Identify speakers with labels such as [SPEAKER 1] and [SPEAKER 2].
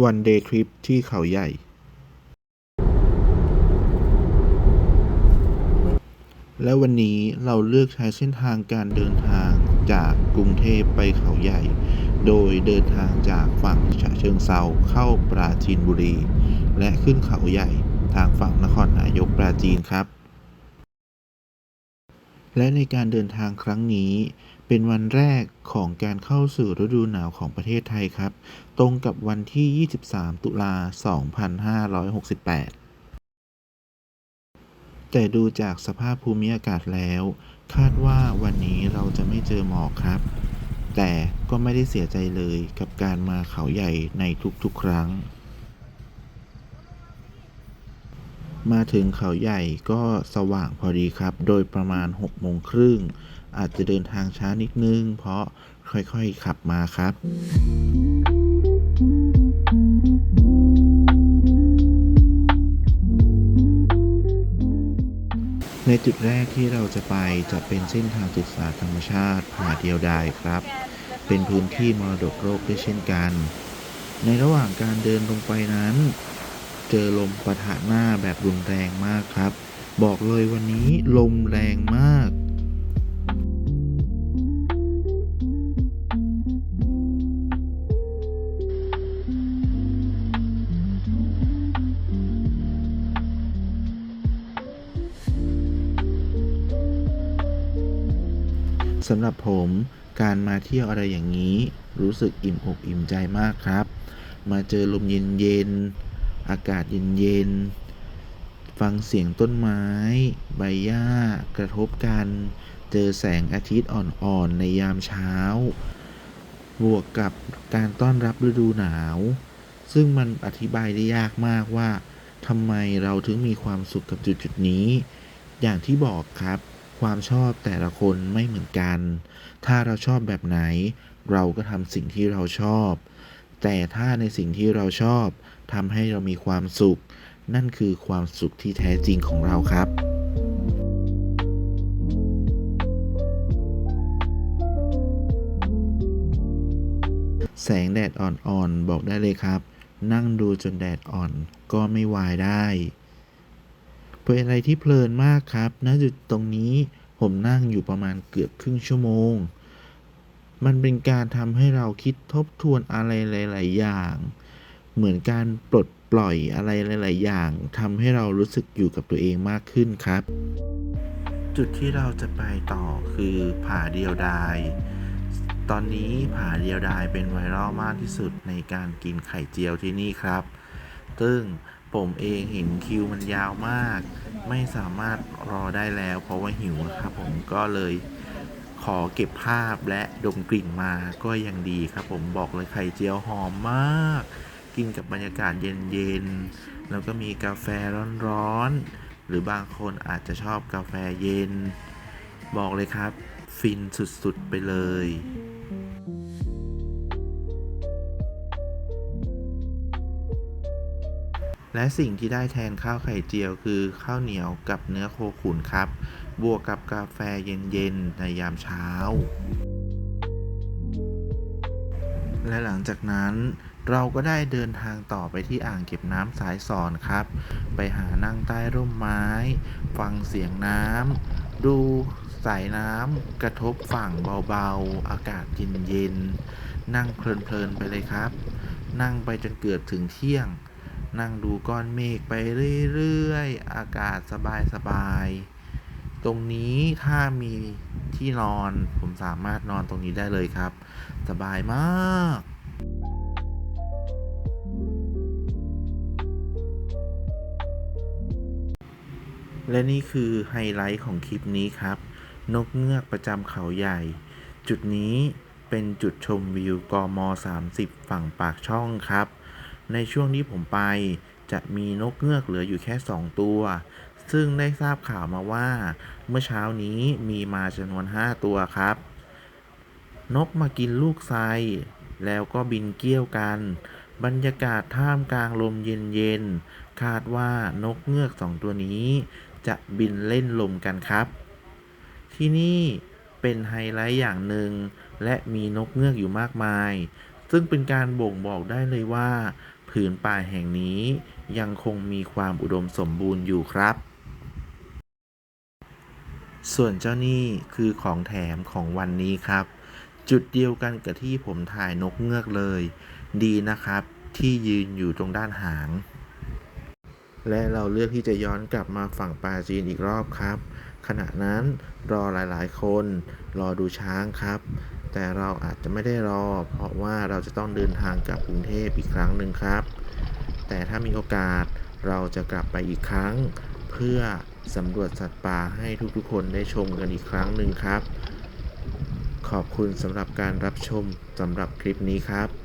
[SPEAKER 1] วันเดย์ทริปที่เขาใหญ่ และวันนี้เราเลือกใช้เส้นทางการเดินทางจากกรุงเทพไปเขาใหญ่ โดยเดินทางจากฝั่งฉะเชิงเซาเข้าปราจีนบุรี และขึ้นเขาใหญ่ทางฝั่งนครนายกปราจีนครับ และในการเดินทางครั้งนี้ เป็นวันแรกของการเข้าสู่ฤดูหนาวของประเทศไทยครับ ตรงกับวันที่ 23 ตุลา 2568 แต่ดูจากสภาพภูมิอากาศแล้ว คาดว่าวันนี้เราจะไม่เจอหมอกครับ แต่ก็ไม่ได้เสียใจเลยกับการมาเขาใหญ่ในทุกๆ ครั้งมาถึงเขาใหญ่ก็สว่างพอดีครับ โดยประมาณ6โมงครึ่ง อาจจะเดินทางช้านิดนึง เพราะค่อยๆขับมาครับในจุดแรกที่เราจะไปจะเป็นเส้นทางศึกษาธรรมชาติผาเดียวดายครับ เป็นพื้นที่มรดกโลกด้วยเช่นกัน ในระหว่างการเดินลงไปนั้น เจอลมปะทะหน้าแบบรุนแรงมากครับ บอกเลยวันนี้ลมแรงมาก สำหรับผมการมาเที่ยวอะไรอย่างนี้ รู้สึกอิ่มอกอิ่มใจมากครับ มาเจอลมเย็นๆอากาศเย็นๆฟังเสียงต้นไม้ ใบหญ้ากระทบกัน เจอแสงอาทิตย์อ่อนๆในยามเช้า บวกกับการต้อนรับฤดูหนาว ซึ่งมันอธิบายได้ยากมากว่าทำไมเราถึงมีความสุขกับจุดๆนี้ อย่างที่บอกครับ ความชอบแต่ละคนไม่เหมือนกัน ถ้าเราชอบแบบไหน เราก็ทำสิ่งที่เราชอบ แต่ถ้าในสิ่งที่เราชอบทำให้เรามีความสุข นั่นคือความสุขที่แท้จริงของเราครับแสงแดดอ่อนๆ บอกได้เลยครับ นั่งดูจนแดดอ่อนก็ไม่วายได้ เป็นอะไรที่เพลินมากครับณจุดตรงนี้ผมนั่งอยู่ประมาณเกือบครึ่งชั่วโมง มันเป็นการทำให้เราคิดทบทวนอะไรหลาย ๆ อย่าง เหมือนการปลดปล่อยอะไรหลาย ๆ อย่างทำให้เรารู้สึกอยู่กับตัวเองมากขึ้นครับ จุดที่เราจะไปต่อคือผาเดียวดาย ตอนนี้ผาเดียวดายเป็นไวรัลมากที่สุดในการกินไข่เจียวที่นี่ครับ ซึ่ง ผมเองเห็นคิวมันยาวมาก ไม่สามารถรอได้แล้ว เพราะว่าหิวครับผมก็เลยขอเก็บภาพและดมกลิ่นมาก็ยังดีครับ ผมบอกเลยไข่เจียวหอมมาก กินกับบรรยากาศเย็นๆแล้วก็มีกาแฟร้อนๆหรือบางคนอาจจะชอบกาแฟเย็น บอกเลยครับ ฟินสุดๆไปเลย และสิ่งที่ได้แทนข้าวไข่เจียวคือข้าวเหนียวกับเนื้อโคขุนครับ บวกกับกาแฟเย็นๆในยามเช้า และหลังจากนั้นเราก็ได้เดินทางต่อไปที่อ่างเก็บน้ำสายสอนครับ ไปหานั่งใต้ร่มไม้ ฟังเสียงน้ำ ดูสายน้ำกระทบฝั่งเบาๆ อากาศเย็นๆ นั่งเพลินๆไปเลยครับ นั่งไปจนเกือบถึงเที่ยง นั่งดูก้อนเมฆไปเรื่อยๆ อากาศสบายๆ ตรงนี้ถ้ามีที่นอนผมสามารถนอนตรงนี้ได้เลยครับ สบายมากและนี่คือไฮไลท์ของคลิปนี้ครับ นกเงือกประจำเขาใหญ่ จุดนี้เป็นจุดชมวิวกม 30 ฝั่งปากช่องครับ ในช่วงที่ผมไป จะมีนกเงือกเหลืออยู่แค่ 2 ตัว ซึ่งได้ทราบข่าวมาว่า เมื่อเช้านี้มีมาจำนวน 5 ตัวครับ นกมากินลูกไทรแล้วก็บินเกี้ยวกัน บรรยากาศท่ามกลางลมเย็นๆ คาดว่านกเงือกสองตัวนี้ จะบินเล่นลมกันครับ ที่นี่เป็นไฮไลท์อย่างหนึ่งและมีนกเงือกอยู่มากมาย ซึ่งเป็นการบ่งบอกได้เลยว่า ผืนป่าแห่งนี้ยังคงมีความอุดมสมบูรณ์อยู่ครับ ส่วนเจ้านี่คือของแถมของวันนี้ครับ จุดเดียวกันกับที่ผมถ่ายนกเงือกเลย ดีนะครับ ที่ยืนอยู่ตรงด้านหาง และเราเลือกที่จะย้อนกลับมาฝั่งปาจีนอีกรอบครับ ขณะนั้นรอหลายๆ คน รอดูช้างครับ แต่เราอาจจะไม่ได้รอ เพราะว่าเราจะต้องเดินทางกลับกรุงเทพอีกครั้งหนึ่งครับ แต่ถ้ามีโอกาสเราจะกลับไปอีกครั้ง เพื่อสำรวจสัตว์ป่าให้ทุกๆ คนได้ชมกันอีกครั้งหนึ่งครับ ขอบคุณสำหรับการรับชมสำหรับคลิปนี้ครับ